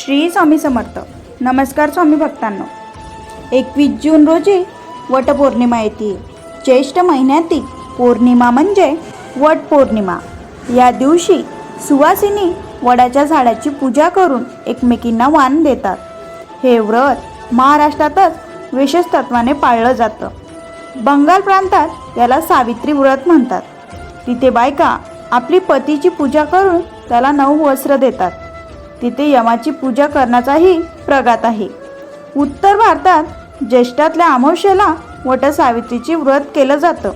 श्री स्वामी समर्थ. नमस्कार स्वामी भक्तांनो. एकवीस जून रोजी वटपौर्णिमा येते. ज्येष्ठ महिन्यातील पौर्णिमा म्हणजे वटपौर्णिमा या दिवशी सुवासिनी वडाच्या झाडाची पूजा करून एकमेकींना वाण देतात. हे व्रत महाराष्ट्रातच विशेष तत्वाने पाळलं जातं. बंगाल प्रांतात याला सावित्री व्रत म्हणतात. तिथे बायका आपली पतीची पूजा करून त्याला नऊ वस्त्र देतात. तिथे यमाची पूजा करण्याचाही प्रघात आहे. उत्तर भारतात ज्येष्ठातल्या अमावस्येला वटसावित्रीची व्रत केलं जातं.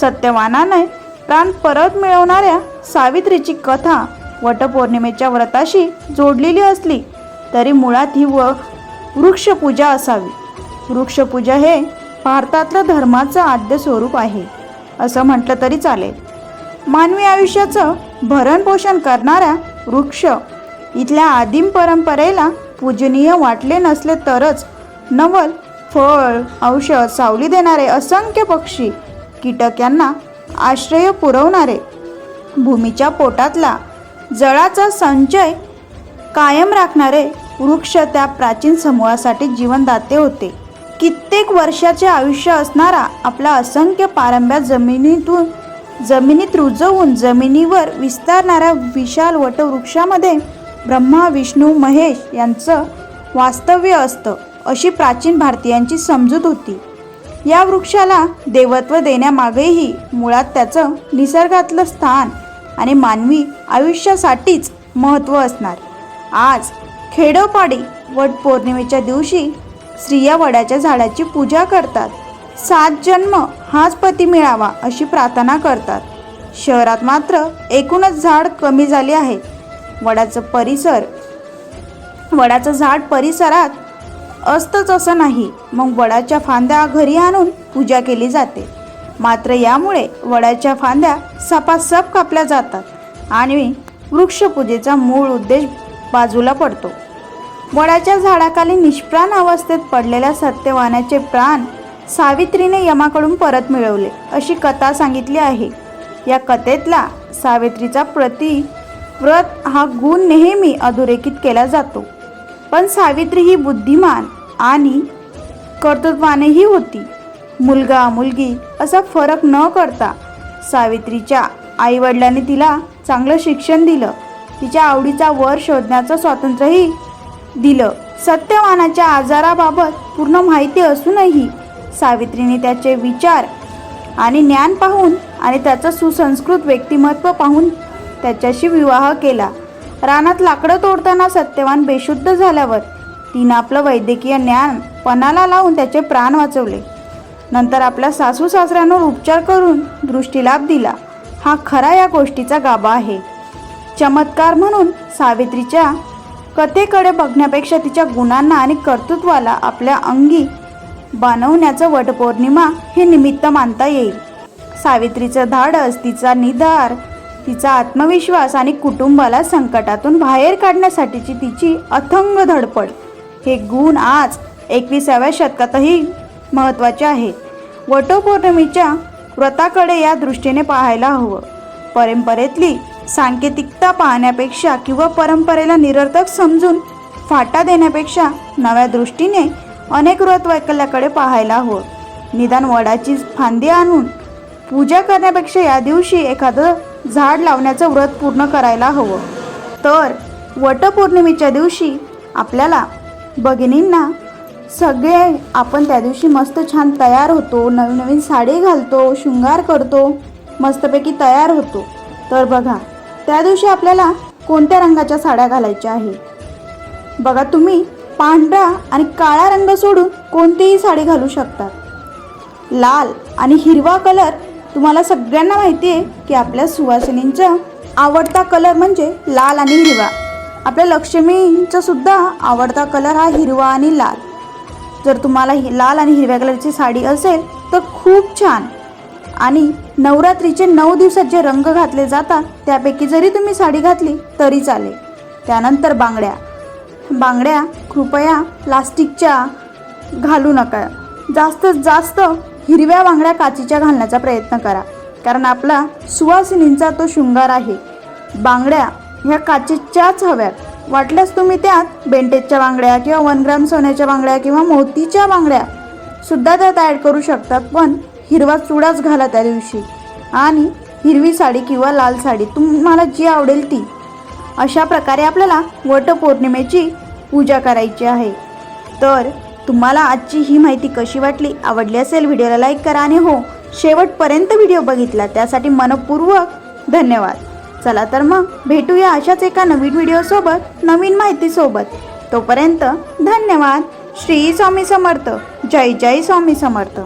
सत्यवानाने प्राण परत मिळवणाऱ्या सावित्रीची कथा वटपौर्णिमेच्या व्रताशी जोडलेली असली तरी मुळात ही व वृक्षपूजा असावी. वृक्षपूजा हे भारतातलं धर्माचं आद्य स्वरूप आहे असं म्हटलं तरी चालेल. मानवी आयुष्याचं भरणपोषण करणाऱ्या वृक्ष इथल्या आदिम परंपरेला पूजनीय वाटले नसले तरच नवल फळ औषध सावली देणारे असंख्य पक्षी कीटक यांना आश्रय पुरवणारे. भूमीच्या पोटातला जळाचा संचय कायम राखणारे वृक्ष त्या प्राचीन समूहासाठी जीवनदाते होते. कित्येक वर्षाचे आयुष्य असणारा आपला असंख्य पारंब्या जमिनीतून जमिनीत रुजवून जमिनीवर विस्तारणाऱ्या विशाल वटवृक्षामध्ये ब्रह्मा विष्णू महेश यांचं वास्तव्य असतं अशी प्राचीन भारतीयांची समजूत होती. या वृक्षाला देवत्व देण्यामागेही मुळात त्याचं निसर्गातलं स्थान आणि मानवी आयुष्यासाठीच महत्त्व असणार. आज खेडोपाडी वट पौर्णिमेच्या दिवशी स्त्रिया वडाच्या झाडाची पूजा करतात. सात जन्म हाच पती मिळावा अशी प्रार्थना करतात. शहरात मात्र एकूणच झाड कमी झाले आहे. वडाचं परिसर. वडाचं झाड परिसरात असतंच असं नाही. मग वडाच्या फांद्या घरी आणून पूजा केली जाते. मात्र यामुळे वडाच्या फांद्या सपासप कापल्या जातात आणि वृक्षपूजेचा मूळ उद्देश बाजूला पडतो. वडाच्या झाडाखाली निष्प्राण अवस्थेत पडलेल्या सत्यवानाचे प्राण सावित्रीने यमाकडून परत मिळवले अशी कथा सांगितली आहे. या कथेतला सावित्रीचा प्रति व्रत हा गुण नेहमी अधोरेखित केला जातो. पण सावित्री ही बुद्धिमान आणि कर्तृत्वानेही होती. मुलगा मुलगी असा फरक न करता सावित्रीच्या आईवडिलांनी तिला चांगलं शिक्षण दिलं. तिच्या आवडीचा वर शोधण्याचं स्वातंत्र्यही दिलं. सत्यवानाच्या आजाराबाबत पूर्ण माहिती असूनही सावित्रीने त्याचे विचार आणि ज्ञान पाहून आणि त्याचं सुसंस्कृत व्यक्तिमत्व पाहून त्याच्याशी विवाह केला. रानात लाकडं तोडताना सत्यवान बेशुद्ध झाल्यावर तिनं आपलं वैद्यकीय ज्ञान पणाला लावून त्याचे प्राण वाचवले. नंतर आपल्या सासू सासऱ्यांवर उपचार करून दृष्टीलाभ दिला. हा खरा या गोष्टीचा गाभा आहे. चमत्कार म्हणून सावित्रीच्या कथेकडे बघण्यापेक्षा तिच्या गुणांना आणि कर्तृत्वाला आपल्या अंगी बनवण्याचं वटपौर्णिमा हे निमित्त मानता येईल. सावित्रीचं धाडस तिचा निधार तिचा आत्मविश्वास आणि कुटुंबाला संकटातून बाहेर काढण्यासाठीची तिची अथंग धडपड. हे गुण आज एकविसाव्या शतकातही महत्त्वाचे आहे. वटपौर्णिमेच्या व्रताकडे या दृष्टीने पाहायला हवं. परंपरेतली सांकेतिकता पाहण्यापेक्षा किंवा परंपरेला निरर्थक समजून फाटा देण्यापेक्षा नव्या दृष्टीने अनेक व्रत वैकल्याकडे पाहायला हवं. निदान वडाची फांदी आणून पूजा करण्यापेक्षा या दिवशी एखादं झाड लावण्याचं व्रत पूर्ण करायला हवं. तर वटपौर्णिमेच्या दिवशी आपल्याला भगिनींना सगळे आपण त्या दिवशी मस्त छान तयार होतो नवीन नवीन साडी घालतो शृंगार करतो मस्तपैकी तयार होतो. तर बघा त्या दिवशी आपल्याला कोणत्या रंगाच्या साड्या घालायच्या आहेत बघा तुम्ही पांढरा आणि काळा रंग सोडून कोणतीही साडी घालू शकतात लाल आणि हिरवा कलर तुम्हाला सगळ्यांना माहिती आहे की आपल्या सुवासिनींचा आवडता कलर म्हणजे लाल आणि हिरवा. आपल्या लक्ष्मींचा सुद्धा आवडता कलर हा हिरवा आणि लाल. जर तुम्हाला हि लाल आणि हिरव्या कलरची साडी असेल तर खूप छान. आणि नवरात्रीचे नऊ दिवसात जे रंग घातले जातात त्यापैकी जरी तुम्ही साडी घातली तरी चालेल. त्यानंतर बांगड्या. बांगड्या कृपया प्लास्टिकच्या घालू नका. जास्तीत जास्त हिरव्या बांगड्या काचीच्या घालण्याचा प्रयत्न करा. कारण आपला सुवासिनींचा तो शृंगार आहे. बांगड्या ह्या काचेच्याच हव्यात. वाटल्यास तुम्ही त्यात बेंटेजच्या बांगड्या किंवा वन ग्राम सोन्याच्या बांगड्या किंवा मोतीच्या बांगड्या सुद्धा त्यात ॲड करू शकतात पण हिरवा चुडाच घाला त्या दिवशी. आणि हिरवी साडी किंवा लाल साडी तुम्हाला जी आवडेल ती. अशा प्रकारे आपल्याला वटपौर्णिमेची पूजा करायची आहे. तर तुम्हाला आजची ही माहिती कशी वाटली आवडली असेल व्हिडिओला लाईक करा आणि हो शेवटपर्यंत व्हिडिओ बघितला त्यासाठी मनपूर्वक धन्यवाद. चला तर मग भेटूया अशाच एका नवीन व्हिडिओसोबत नवीन माहितीसोबत तोपर्यंत धन्यवाद. श्री स्वामी समर्थ. जय जय स्वामी समर्थ.